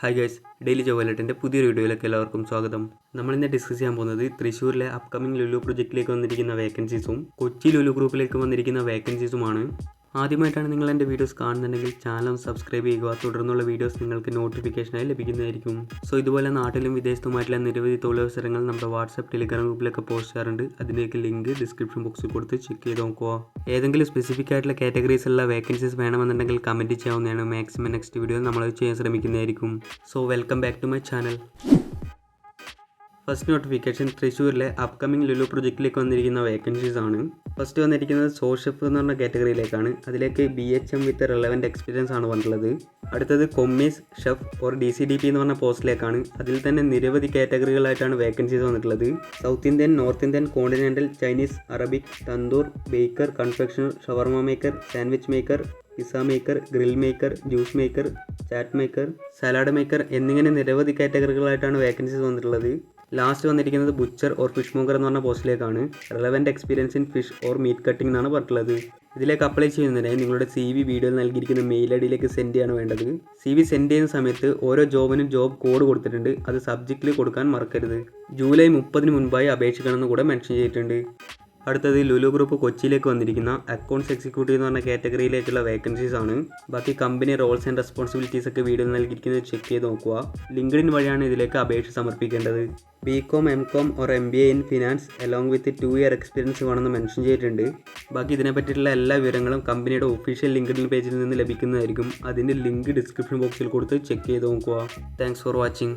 Hi guys daily ജോവലറ്റിന്റെ പുതിയൊരു വീഡിയോയിലേക്ക് എല്ലാവർക്കും സ്വാഗതം. നമ്മൾ ഇന്ന് ഡിസ്കസ് ചെയ്യാൻ പോകുന്നത് തൃശ്ശൂരിലെ അപ്കമിംഗ് ലുലു പ്രൊജക്റ്റിലേക്ക് വന്നിരിക്കുന്ന വേക്കൻസീസും കൊച്ചി ലുലു ഗ്രൂപ്പിലേക്ക് വന്നിരിക്കുന്ന വേക്കൻസീസുമാണ് ആദ്യമായിട്ടാണ് നിങ്ങൾ എന്റെ വീഡിയോസ് കാണുന്നുണ്ടെങ്കിൽ ചാനൽ സബ്സ്ക്രൈബ് ചെയ്യുക. തുടർന്നുള്ള വീഡിയോസ് നിങ്ങൾക്ക് നോട്ടിഫിക്കേഷനായി ലഭിക്കുന്നതായിരിക്കും. സോ ഇതുപോലെ നാട്ടിലും വിദേശത്തുമായിട്ടുള്ള നിരവധി തൊഴിലവസരങ്ങൾ നമ്മുടെ വാട്സപ്പ് ടെലിഗ്രാം ഗ്രൂപ്പിലൊക്കെ പോസ്റ്റ് ചെയ്യാറുണ്ട്. അതിലേക്ക് ലിങ്ക് ഡിസ്ക്രിപ്ഷൻ ബോക്സിൽ കൊടുത്ത് ചെക്ക് ചെയ്ത് നോക്കുക. ഏതെങ്കിലും സ്പെസിഫിക് ആയിട്ടുള്ള കാറ്റഗറീസുള്ള വേക്കൻസീസ് വേണമെന്നുണ്ടെങ്കിൽ കമന്റ് ചെയ്യാവുന്നതാണ്. മാക്സിമം നെക്സ്റ്റ് വീഡിയോ നമ്മൾ ചെയ്യാൻ ശ്രമിക്കുന്നതായിരിക്കും. So welcome back to my channel first notification തൃശ്ശൂരിലെ അപ്കമിംഗ് ലുലു പ്രൊജക്റ്റിലേക്ക് വന്നിരിക്കുന്ന വേക്കൻസീസ് ആണ്. ഫസ്റ്റ് വന്നിരിക്കുന്നത് സോഷഫ് എന്ന് പറഞ്ഞ കാറ്റഗറിയിലേക്കാണ് അതിലേക്ക് B H M with relevant experience ആണ് വന്നിട്ടുള്ളത്. അടുത്തത് commis chef or D C D P എന്ന് പറഞ്ഞ പോസ്റ്റിലേക്കാണ് അതിൽ തന്നെ നിരവധി കാറ്റഗറികളായിട്ടാണ് വേക്കൻസീസ് വന്നിട്ടുള്ളത്. South Indian north Indian continental Chinese Arabic tandoor baker confectioner shawarma maker sandwich maker pizza maker grill maker juice maker chaat maker salad maker എന്നിങ്ങനെ നിരവധി കാറ്റഗറികളായിട്ടാണ് വേക്കൻസീസ് വന്നിട്ടുള്ളത്. ലാസ്റ്റ് വന്നിരിക്കുന്നത് ബുച്ചർ ഓർ ഫിഷ് മോങ്കർ എന്ന് പറഞ്ഞ പോസ്റ്റിലേക്കാണ് relevant experience in fish or meat cutting എന്നാണ് പറഞ്ഞിട്ടുള്ളത്. ഇതിലേക്ക് അപ്ലൈ ചെയ്യുന്നതിനായി നിങ്ങളുടെ സി വി വീഡിയോയിൽ നൽകിയിരിക്കുന്ന മെയിൽ ഐ ഡിയിലേക്ക് സെൻഡ് ചെയ്യാണ് വേണ്ടത്. സി വി സെൻഡ് ചെയ്യുന്ന സമയത്ത് ഓരോ ജോബിനും ജോബ് കോഡ് കൊടുത്തിട്ടുണ്ട്. അത് സബ്ജക്റ്റിൽ കൊടുക്കാൻ മറക്കരുത്. ജൂലൈ മുപ്പതിന് മുൻപായി അപേക്ഷിക്കണമെന്ന് കൂടെ മെൻഷൻ ചെയ്തിട്ടുണ്ട്. അടുത്തത് ലുലു ഗ്രൂപ്പ് കൊച്ചിയിലേക്ക് വന്നിരിക്കുന്ന അക്കൗണ്ട്സ് എക്സിക്യൂട്ടീവ് എന്ന് പറഞ്ഞ കാറ്റഗറിയിലേക്കുള്ള വേക്കൻസീസ് ആണ്. ബാക്കി കമ്പനി റോൾസ് ആൻഡ് റെസ്പോൺസിബിലിറ്റീസ് ഒക്കെ വീഡിയോ നൽകിയിരിക്കുന്നത് ചെക്ക് ചെയ്ത് നോക്കുക. ലിങ്ക്ഡിൻ വഴിയാണ് ഇതിലേക്ക് അപേക്ഷ സമർപ്പിക്കേണ്ടത്. B com M com or M B A in finance along with two year experience വേണമെന്ന് മെൻഷൻ ചെയ്തിട്ടുണ്ട്. ബാക്കി ഇതിനെ പറ്റിയിട്ടുള്ള എല്ലാ വിവരങ്ങളും കമ്പനിയുടെ ഒഫീഷ്യൽ ലിങ്ക്ഡിൻ പേജിൽ നിന്ന് ലഭിക്കുന്നതായിരിക്കും. അതിന്റെ ലിങ്ക് ഡിസ്ക്രിപ്ഷൻ ബോക്സിൽ കൊടുത്ത് ചെക്ക് ചെയ്ത് നോക്കുക. Thanks for watching